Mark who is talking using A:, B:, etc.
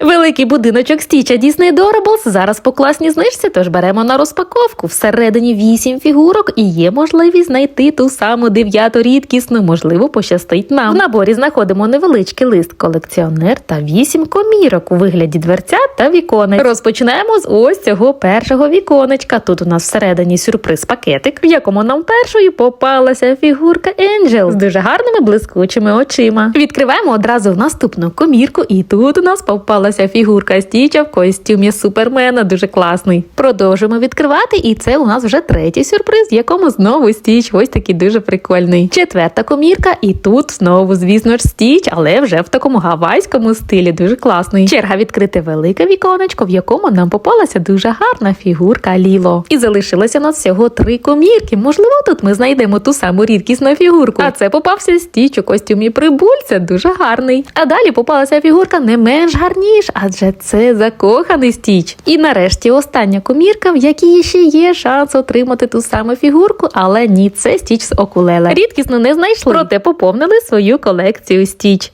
A: Великий будиночок Стіча Disney Doorables зараз по класній знижці, тож беремо на розпаковку. Всередині 8 фігурок і є можливість знайти ту саму дев'яту рідкісну, можливо, пощастить нам. В наборі знаходимо невеличкий лист колекціонер та 8 комірок у вигляді дверця та віконець. Розпочинаємо з ось цього першого віконечка. Тут у нас всередині сюрприз пакетик, в якому нам першою попалася фігурка Енджел з дуже гарними блискучими очима. Відкриваємо одразу в наступну комірку, і тут у нас попалася фігурка Стіча в костюмі супермена, дуже класний. Продовжуємо відкривати, і це у нас вже третій сюрприз, в якому знову Стіч, ось такий дуже прикольний. Четверта комірка, і тут знову, звісно ж, Стіч, але вже в такому гавайському стилі, дуже класний. Черга відкрити велике віконечко, в якому нам попалася дуже гарна фігурка Ліло. І залишилося у нас всього три комірки. Можливо, тут ми знайдемо ту саму рідкісну фігурку. А це попався Стіч у костюмі прибульця, дуже гарний. А далі попалася фігурка не менш гарніш, адже це закоханий Стіч. І нарешті остання комірка, в якій ще є шанс отримати ту саму фігурку, але ні, це Стіч з окулеле. Рідкісно не знайшли, проте поповнили свою колекцію Стіч.